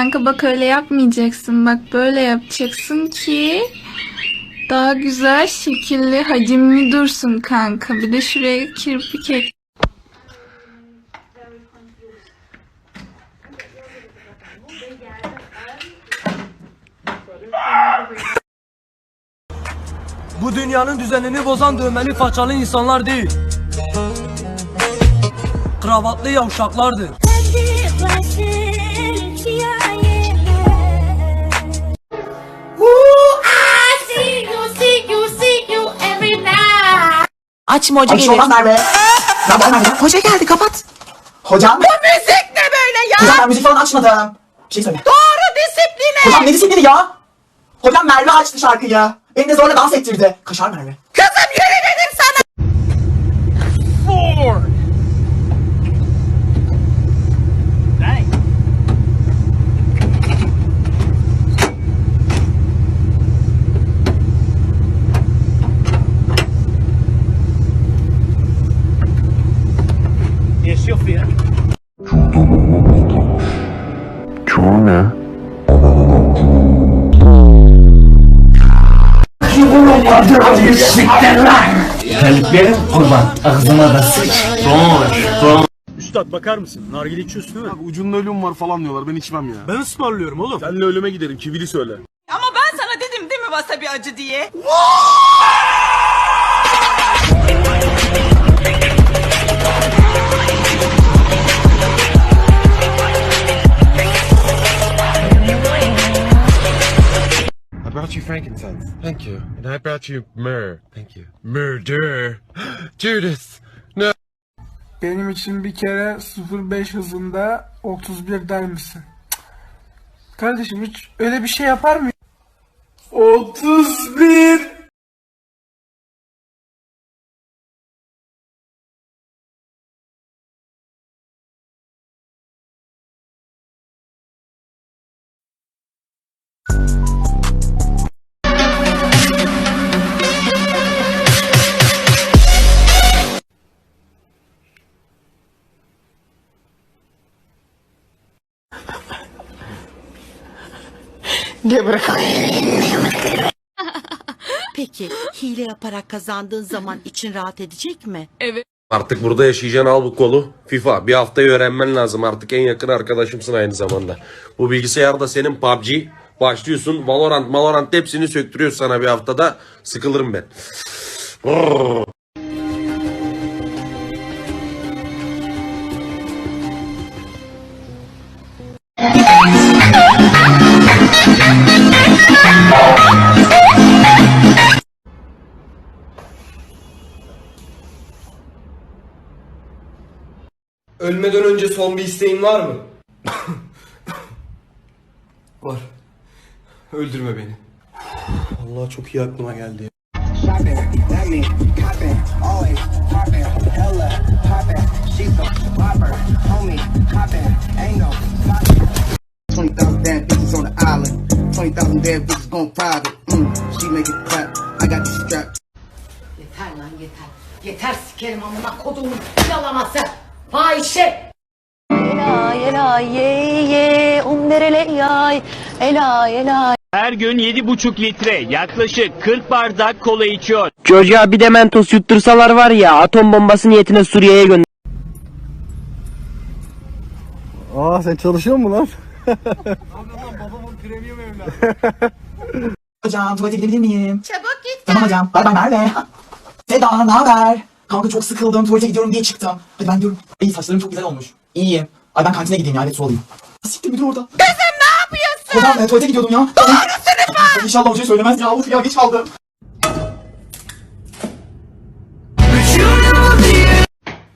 Kanka bak öyle yapmayacaksın. Bak böyle yapacaksın ki daha güzel şekilli hacimli dursun kanka. Bir de şuraya kirpik ek. Bu dünyanın düzenini bozan dövmeli façalı insanlar değil. Kravatlı yavşaklardır. Açma hoca Ay gelir. Merve. Ya ben Merve. Hoca geldi kapat. Hocam. Bu müzik ne böyle ya? Hocam ben müzik falan açmadım. Bir şey söyle. Doğru disiplini. Hocam ne disiplini ya? Hocam Merve açtı şarkıyı. Beni de zorla dans ettirdi. Kaşar Merve. Çoğu ne? Terliklerim kurban. Ağzıma da sıç. Üstad bakar mısın? Nargile içiyorsun değil mi? Abi ucunda ölüm var falan diyorlar. Ben içmem ya. Ben ısmarlıyorum oğlum. Seninle ölüme giderim. Kivili söyle. Ama ben sana dedim değil mi wasabi acı diye? Frankincense. Thank you. And I brought you myrrh. Thank you. Murder. Judas. No. Benim için bir kere 05 hızında 31 der misin? Kardeşim hiç öyle bir şey yapar mı? 31 Peki hile yaparak kazandığın zaman için rahat edecek mi? Artık burada yaşayacaksın al bu kolu. FIFA bir haftayı öğrenmen lazım artık en yakın arkadaşımsın aynı zamanda. Bu bilgisayarda senin PUBG başlıyorsun Valorant Valorant hepsini söktürüyor sana bir haftada sıkılırım ben. Ölmeden önce son bir isteğin var mı? var. Öldürme beni. Allah çok iyi aklıma geldi ya. Twenty thousand bad bitches on the island. Twenty thousand bad bitches going private. She make it clap. I got this strap. Yeter lan yeter. Yeter sikerim amına kodumun yalaması. Fahişe. Elay elay ye ye umberele yay elay elay. Her gün 7,5 litre yaklaşık 40 bardak kola içiyor. Çocuğa bir de mentos yuttursalar var ya atom bombası niyetine Suriye'ye gönder. Aa sen çalışıyor musun lan? Hocam tuvalete gidebilir miyim? Çabuk git. Tamam hocam. Bay bay Merve. Seda ne haber? Kanka çok sıkıldım. Tuvalete gidiyorum diye çıktım. Hadi ben diyorum. İyi saçlarım çok güzel olmuş. İyiyim. Ay ben kantine gideyim ya. Evet su alayım. Siktir müdür orada. Kızım ne yapıyorsun? Hocam e, tuvalete gidiyordum ya. Doğru sınıfa. İnşallah hocaya söylemez ya. Uf ya geç kaldım.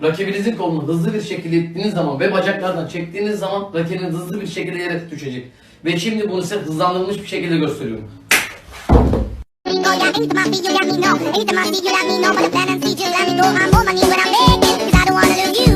Rakibinizin kolunu hızlı bir şekilde ittiğiniz zaman ve bacaklardan çektiğiniz zaman rakibiniz hızlı bir şekilde yere düşecek. Ve şimdi bunu size hızlandırılmış bir şekilde gösteriyorum. Anytime I see you, let me know. Anytime I see you, let me know. But the plan and see you, let me go. I'm on my when I'm begging, 'cause I don't wanna lose you.